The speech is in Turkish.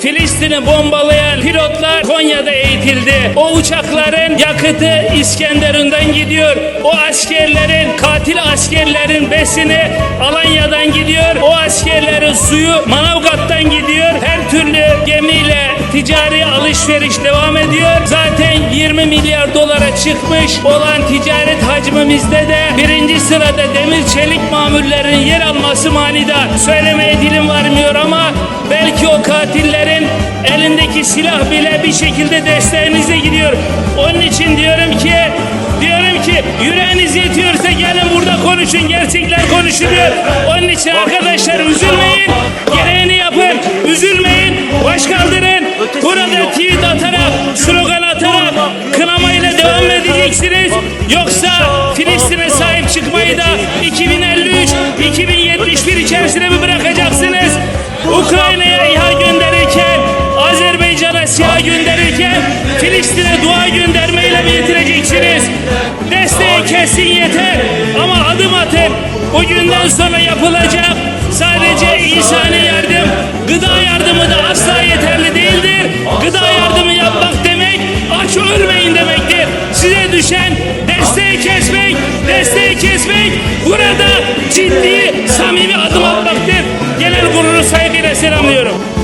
Filistin'i bombalayan pilotlar Konya'da eğitildi. O uçakların yakıtı İskenderun'dan gidiyor. O askerlerin, katil askerlerin besini Alanya'dan gidiyor. O askerlerin suyu Manavgat'tan gidiyor. Her türlü gemiyle ticari alışveriş devam ediyor. Zaten 20 milyar dolara çıkmış olan ticaret hacmimizde de birinci sırada demir çelik mamullerinin yer alması manidar. Söylemeye dilim varmıyor ama belki o katillerin elindeki silah bile bir şekilde desteğinize gidiyor. Onun için diyorum ki diyorum ki yüreğiniz yetiyorsa gelin burada konuşun. Gerçekler konuşuluyor. Onun için arkadaşlar üzülmeyin. Gereğini yapın. Üzülmeyin. Baş kaldırın. Burada tweet atarak, slogan atarak kınamayla devam edeceksiniz. Yoksa Filistin'e sahip çıkmayı da 2053, 2071 içerisine mi bırakacaksınız? Gönderirken, SİHA gönderirken Filistin'e dua göndermeyle mi yetineceksiniz? Desteği kesin yeter ama adım atın. Bugünden sonra yapılacak sadece insani yardım, gıda yardımı da asla yeterli değildir. Gıda yardımı yapmak demek aç ölmeyin demektir. Size düşen desteği kesmek, desteği kesmek burada ciddi, samimi adım atmaktır. Genel kurulu saygıyla selamlıyorum.